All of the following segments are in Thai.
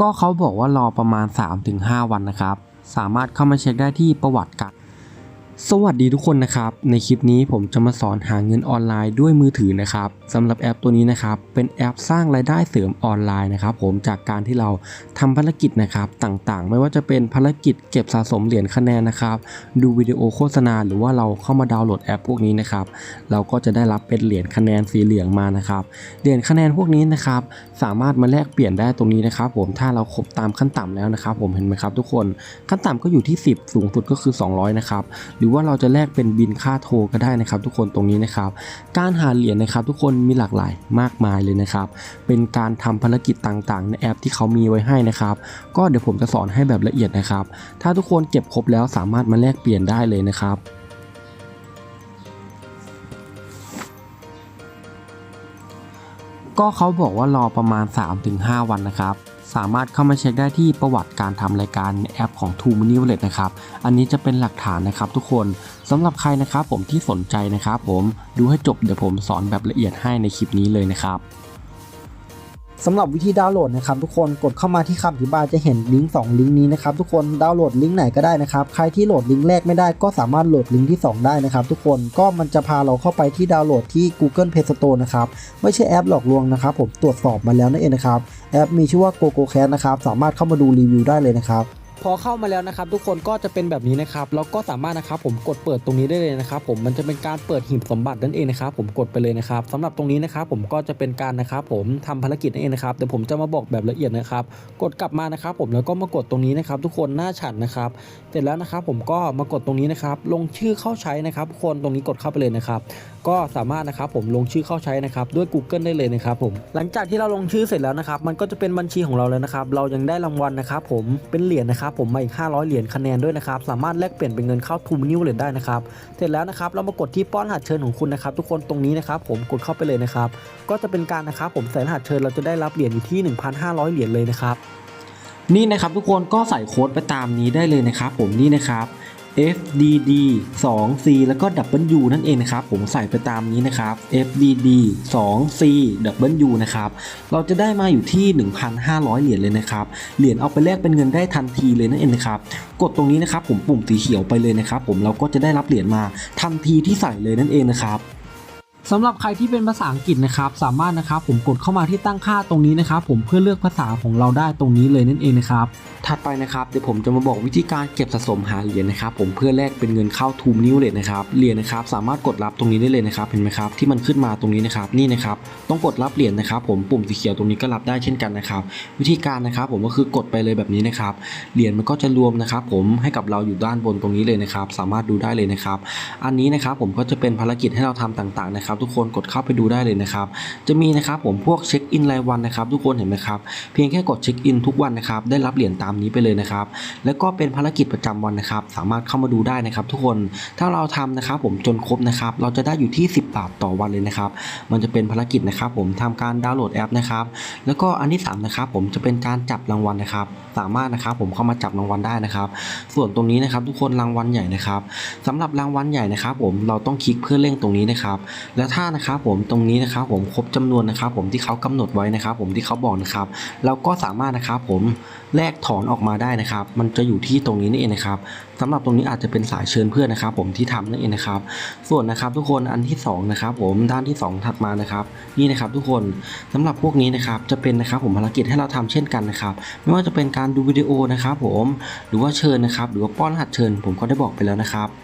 ก็เขาบอกว่ารอประมาณ 3-5 วันนะครับ สามารถเข้ามาเช็คได้ที่ประวัติการ สวัสดีทุกคนนะครับ ในคลิปนี้ผมจะมาสอนหาเงินออนไลน์ด้วยมือถือนะครับสำหรับแอปตัวนี้นะครับ เป็นแอปสร้างรายได้เสริมออนไลน์นะครับผมจากการที่เราทำภารกิจนะครับต่างๆ ไม่ว่าจะเป็นภารกิจเก็บสะสมเหรียญคะแนนนะครับ ดูวิดีโอโฆษณาหรือว่าเราเข้ามาดาวน์โหลดแอปพวกนี้นะครับ เราก็จะได้รับเป็นเหรียญคะแนนสีเหลืองมานะครับ เหรียญคะแนนพวกนี้นะครับ สามารถมาแลกเปลี่ยนได้ตรงนี้นะครับ ผมถ้าเราครบตามขั้นต่ำแล้วนะครับ ผมเห็นไหมครับทุกคนขั้นต่ำก็อยู่ที่ 10 สูงสุดก็คือ 200 นะครับรือว่าเราจะแลกเป็นบินค่าโทรก็ได้นะครับ ทุกคนตรงนี้นะครับ การหาเหรียญนะครับ ทุกคนมีหลากหลายมากมายเลยนะครับ เป็นการทำภารกิจต่างๆ ในแอปที่เขามีไว้ให้นะครับ ก็เดี๋ยวผมจะสอนให้แบบละเอียดนะครับ ถ้าทุกคนเก็บครบแล้วสามารถมาแลกเปลี่ยนได้เลยนะครับก็เขาบอกว่ารอประมาณ 3-5 วันนะครับ สามารถเข้ามาเช็คได้ที่ประวัติการทำรายการแอปของ t o Money Wallet นะครับ อันนี้จะเป็นหลักฐานนะครับทุกคนสำหรับใครนะครับผมที่สนใจนะครับผมดูให้จบเดี๋ยวผมสอนแบบละเอียดให้ในคลิปนี้เลยนะครับ สำหรับวิธีดาวน์โหลดนะครับทุกคนกดเข้ามาที่คำอธิบายจะเห็นลิงก์2ลิงก์นี้นะครับทุกคนดาวน์โหลดลิงก์ไหนก็ได้นะครับใครที่โหลดลิงก์แรกไม่ได้ก็สามารถโหลดลิงก์ที่ 2 ได้นะครับทุกคนก็มันจะพาเราเข้าไปที่ดาวน์โหลดที่ Google Play Store นะครับไม่ใช่แอปหลอกลวงนะครับผมตรวจสอบมาแล้วนั่นเองนะครับแอปมีชื่อว่า GoGoCast นะครับสามารถเข้ามาดูรีวิวได้เลยนะครับ พอเข้ามาแล้วนะครับทุกคนก็จะเป็นแบบนี้นะครับแล้วก็สามารถนะครับผมกดเปิดตรงนี้ได้เลยนะครับผมมันจะเป็นการเปิดหีบสมบัตินั่นเองนะครับผมกดไปเลยนะครับสำหรับตรงนี้นะครับผมก็จะเป็นการนะครับผมทำภารกิจนั่นเองนะครับเดี๋ยวผมจะมาบอกแบบละเอียดนะครับกดกลับมานะครับผมแล้วก็มากดตรงนี้นะครับทุกคนหน้าฉันนะครับเสร็จแล้วนะครับผมก็มากดตรงนี้นะครับลงชื่อเข้าใช้นะครับทุกคนตรงนี้กดเข้าไปเลยนะครับก็สามารถนะครับผมลงชื่อเข้าใช้นะครับด้วย Google ได้เลยนะครับผมหลังจากที่เราลงชื่อเสร็จแล้วนะครับมันก็จะเป็นบัญชีของเราแล้วนะครับเรายังได้รางวัลนะครับผมเป็นเหรียญนะครับผมมาอีก 500 เหรียญคะแนนด้วยนะครับ สามารถแลกเปลี่ยนเป็นเงินเข้าทูมินิวเลยได้นะครับ เสร็จแล้วนะครับ เรามากดที่ป้อนรหัสเชิญของคุณนะครับ ทุกคนตรงนี้นะครับ ผมกดเข้าไปเลยนะครับ ก็จะเป็นการนะครับ ผมใส่รหัสเชิญเราจะได้รับเหรียญอยู่ที่ 1,500 เหรียญเลยนะครับ นี่นะครับทุกคนก็ใส่โค้ดไปตามนี้ได้เลยนะครับ ผมนี่นะครับ FDD 2 C แล้วก็ W นั่นเองนะครับ ผมใส่ไปตามนี้นะครับ FDD 2 C W นะครับ เราจะได้มาอยู่ที่ 1,500 เหรียญเลยนะครับ เหรียญเอาไปแลกเป็นเงินได้ทันทีเลยนั่นเองนะครับ กดตรงนี้นะครับผมปุ่มสีเขียวไปเลยนะครับ ผมเราก็จะได้รับเหรียญมาทันทีที่ใส่เลยนั่นเองนะครับ สำหรับใครที่เป็นภาษาอังกฤษนะครับ สามารถนะครับผมกดเข้ามาที่ตั้งค่าตรงนี้นะครับ ผมเพื่อเลือกภาษาของเราได้ตรงนี้เลยนั่นเองนะครับ ถัดไปนะครับเดี๋ยวผมจะมาบอกวิธีการเก็บสะสมหาเหรียญนะครับ ผมเพื่อแลกเป็นเงินเข้าทูมนิวเลยนะครับเหรียญนะครับ สามารถกดรับตรงนี้ได้เลยนะครับเห็นไหมครับที่มันขึ้นมาตรงนี้นะครับนี่นะครับต้องกดรับเหรียญนะครับ ผมปุ่มสีเขียวตรงนี้ก็รับได้เช่นกันนะครับ วิธีการนะครับ ผมก็คือกดไปเลยแบบนี้นะครับเหรียญมันก็จะรวมนะครับ ผมให้กับเราอยู่ด้านบนตรงนี้เลยนะครับ สามารถดูได้เลยนะครับ อันนี้นะครับผมก็จะเป็นภารกิจให้เราทำต่างๆนะครับทุกคนกดเข้าไปดูได้เลยนะครับจะมีนะครับผมพวกเช็คอินรายวันนะครับทุกคนเห็นไหมครับเพียงแค่กดเช็คอินทุกวันนะครับได้รับเหรียญตามนี้ไปเลยนะครับแล้วก็เป็นภารกิจประจำวันนะครับสามารถเข้ามาดูได้นะครับทุกคนถ้าเราทำนะครับผมจนครบนะครับเราจะได้อยู่ที่ 10 บาทต่อวันเลยนะครับมันจะเป็นภารกิจนะครับผมทำการดาวน์โหลดแอปนะครับแล้วก็อันที่สามนะครับผมจะเป็นการจับรางวัลนะครับสามารถนะครับผมเข้ามาจับรางวัลได้นะครับ ส่วนตรงนี้นะครับทุกคนรางวัลใหญ่นะครับสำหรับรางวัลใหญ่นะครับผมเราต้องคลิกเพื่อเร่งตรงนี้นะครับแล้วถ้านะครับผมตรงนี้นะครับผมครบจำนวนนะครับผมที่เขากำหนดไว้นะครับผมที่เขาบอกนะครับเราก็สามารถนะครับผมแลกถอนออกมาได้นะครับ มันจะอยู่ที่ตรงนี้นี่เองนะครับสำหรับตรงนี้อาจจะเป็นสายเชิญเพื่อนนะครับ ผมที่ทำนั่นเองนะครับ ส่วนนะครับทุกคนอันที่สองนะครับผมด้านที่สองถัดมานะครับนี่นะครับทุกคนสำหรับพวกนี้นะครับจะเป็นนะครับผมภารกิจให้เราทำเช่นกันนะครับไม่ว่าจะเป็นการดูวิดีโอนะครับผมหรือว่าเชิญนะครับหรือว่าป้อนรหัสเชิญ ผมก็ได้บอกไปแล้วนะครับ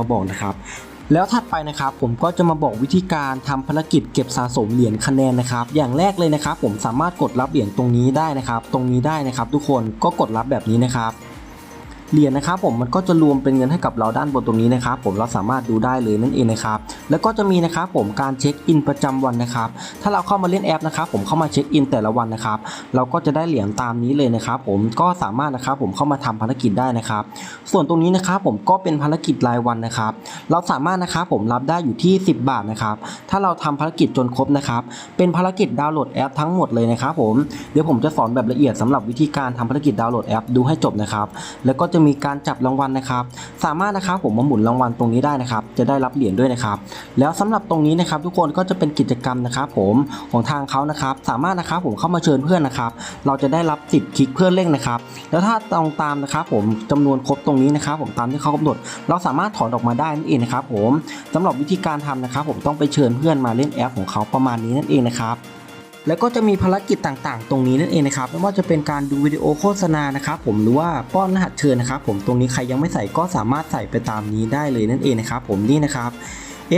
มาบอกนะครับ แล้วถัดไปนะครับผมก็จะมาบอกวิธีการทำภารกิจเก็บสะสมเหรียญคะแนนนะครับ อย่างแรกเลยนะครับ ผมสามารถกดรับเหรียญตรงนี้ได้นะครับ ตรงนี้ได้นะครับ ทุกคนก็กดรับแบบนี้นะครับ เหรียญนะครับผมมันก็จะรวมเป็นเงินให้กับเราด้านบนตรงนี้นะครับผมเราสามารถดูได้เลยนั่นเองนะครับแล้วก็จะมีนะครับผมการเช็คอินประจำวันนะครับถ้าเราเข้ามาเล่นแอปนะครับผมเข้ามาเช็คอินแต่ละวันนะครับเราก็จะได้เหรียญตามนี้เลยนะครับผมก็สามารถนะครับผมเข้ามาทำภารกิจได้นะครับ ส่วนตรงนี้นะครับผมก็เป็นภารกิจรายวันนะครับ เราสามารถนะครับผมรับได้อยู่ที่ 10 บาทนะครับถ้าเราทำภารกิจจนครบนะครับเป็นภารกิจดาวน์โหลดแอปทั้งหมดเลยนะครับผมเดี๋ยวผมจะสอนแบบละเอียดสำหรับวิธีการทำภารกิจดาวน์โหลดแอปดูให้จบนะครับแล้วก็จะจะมีการจับรางวัลนะครับ สามารถนะครับผมมาหมุนรางวัลตรงนี้ได้นะครับ จะได้รับเหรียญด้วยนะครับ แล้วสำหรับตรงนี้นะครับ ทุกคนก็จะเป็นกิจกรรมนะครับผมของทางเขานะครับ สามารถนะครับผมเข้ามาเชิญเพื่อนนะครับ เราจะได้รับสิทธิ์คลิกเพื่อนเร่งนะครับ แล้วถ้าตรงตามนะครับผมจำนวนครบตรงนี้นะครับ ผมตามที่เขากำหนด เราสามารถถอนออกมาได้นั่นเองนะครับ ผมสำหรับวิธีการทำนะครับ ผมต้องไปเชิญเพื่อนมาเล่นแอปของเขาประมาณนี้นั่นเองนะครับ แล้วก็จะมีภารกิจต่างๆ ตรงนี้นั่นเองนะครับไม่ว่าจะเป็นการดูวิดีโอโฆษณานะครับผมหรือว่าป้อนรหัสเชิญนะครับผมตรงนี้ใครยังไม่ใส่ก็สามารถใส่ไปตามนี้ได้เลยนั่นเองนะครับผมนี่นะครับ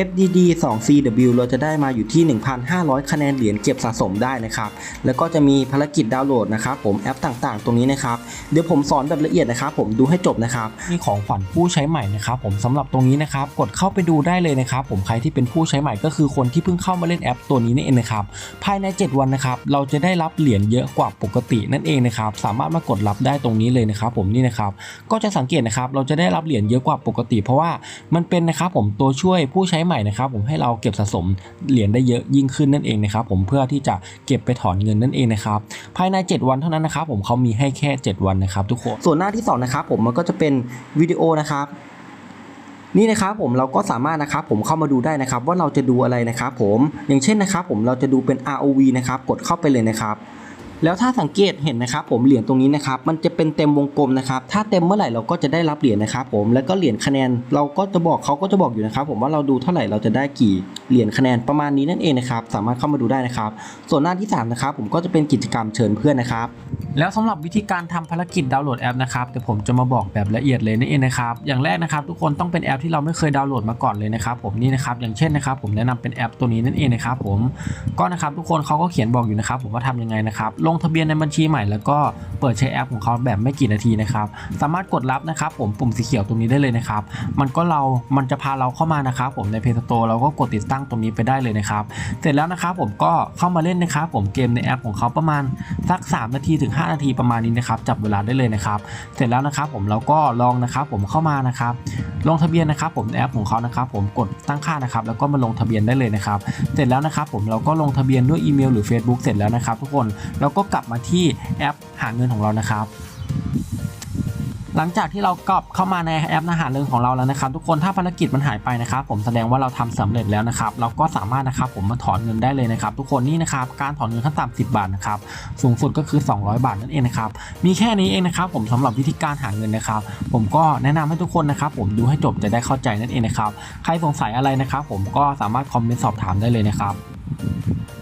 FDD 2 CW เราจะได้มาอยู่ที่ 1,500 คะแนนเหรียญเก็บสะสมได้นะครับ แล้วก็จะมีภารกิจดาวน์โหลดนะครับผมแอปต่างๆ ตรงนี้นะครับ เดี๋ยวผมสอนแบบละเอียดนะครับ ผมดูให้จบนะครับมีของขวัญผู้ใช้ใหม่นะครับผมสำหรับตรงนี้นะครับ กดเข้าไปดูได้เลยนะครับ ผมใครที่เป็นผู้ใช้ใหม่ก็คือคนที่เพิ่งเข้ามาเล่นแอปตัวนี้นี่เองนะครับ ภายใน 7 วันนะครับ เราจะได้รับเหรียญเยอะกว่าปกตินั่นเองนะครับ สามารถมากดรับได้ตรงนี้เลยนะครับ ผมนี่นะครับ ก็จะสังเกตนะครับ เราจะได้รับเหรียญเยอะกว่าปกติ เพราะว่ามันเป็นนะครับผมตัวช่วยผู้ใช้ใหม่นะครับผมให้เราเก็บสะสมเหรียญได้เยอะยิ่งขึ้นนั่นเองนะครับผมเพื่อที่จะเก็บไปถอนเงินนั่นเองนะครับภายใน 7 วันเท่านั้นนะครับผมเขามีให้แค่ 7 วันนะครับทุกคนส่วนหน้าที่สองนะครับผมมันก็จะเป็นวิดีโอนะครับนี่นะครับผมเราก็สามารถนะครับผมเข้ามาดูได้นะครับว่าเราจะดูอะไรนะครับผมอย่างเช่นนะครับผมเราจะดูเป็น ROV นะครับกดเข้าไปเลยนะครับ แล้วถ้าสังเกตเห็นนะครับผมเหรียญตรงนี้นะครับมันจะเป็นเต็มวงกลมนะครับถ้าเต็มเมื่อไหร่เราก็จะได้รับเหรียญนะครับผมแล้วก็เหรียญคะแนนเราก็จะบอกเขาก็จะบอกอยู่นะครับ ผมว่าเราดูเท่าไหร่เราจะได้กี่เหรียญคะแนนประมาณนี้นั่นเองนะครับสามารถเข้ามาดูได้นะครับ ส่วนหน้าที่สามนะครับผมก็จะเป็นกิจกรรมเชิญเพื่อนนะครับ แล้วสำหรับวิธีการทำภารกิจดาวน์โหลดแอปนะครับเดี๋ยวผมจะมาบอกแบบละเอียดเลยนั่นเองนะครับอย่างแรกนะครับทุกคนต้องเป็นแอปที่เราไม่เคยดาวน์โหลดมาก่อนเลยนะครับผมนี่นะครับอย่างเช่นนะครับผมแนะนำเป็นแอปตัวนี้นั่นเองนะครับผมก็นะครับทุกคนเขาก็เขียนบอกอยู่นะครับผมว่าทำยังไงนะครับลงทะเบียนในบัญชีใหม่แล้วก็เปิดใช้แอปของเขาแบบไม่กี่นาทีนะครับสามารถกดรับนะครับผมปุ่มสีเขียวตรงนี้ได้เลยนะครับมันก็เรามันจะพาเราเข้ามานะครับผมใน Play Store เราก็กดติดตั้งตรงนี้ไปได้เลยนะครับเสร็จแล้วนะครับผมก็เข้ามาเล่นนะครับผมเกมในแอปของเขาประมาณสัก 3 นาทีถึง5นาทีประมาณนี้นะครับจับเวลาได้เลยนะครับ เสร็จแล้วนะครับผมเราก็ลองนะครับผมเข้ามานะครับลงทะเบียนนะครับผมแอปของเขานะครับผมกดตั้งค่านะครับแล้วก็มาลงทะเบียนได้เลยนะครับ เสร็จแล้วนะครับผมเราก็ลงทะเบียนด้วยอีเมลหรือ Facebook เสร็จแล้วนะครับ ทุกคนเราก็กลับมาที่แอปหาเงินของเรานะครับ หลังจากที่เรากลับเข้ามาในแอปอาหารเริงของเราแล้วนะครับทุกคนถ้าภารกิจมันหายไปนะครับผมแสดงว่าเราทำสำเร็จแล้วนะครับเราก็สามารถนะครับผมมาถอนเงินได้เลยนะครับทุกคนนี่นะครับการถอนเงินขั้นต่ำ10บาทนะครับสูงสุดก็คือ 200 บาทนั่นเองนะครับมีแค่นี้เองนะครับผมสำหรับวิธีการหาเงินนะครับผมก็แนะนำให้ทุกคนนะครับผมดูให้จบจะได้เข้าใจนั่นเองนะครับใครสงสัยอะไรนะครับผมก็สามารถคอมเมนต์สอบถามได้เลยนะครับ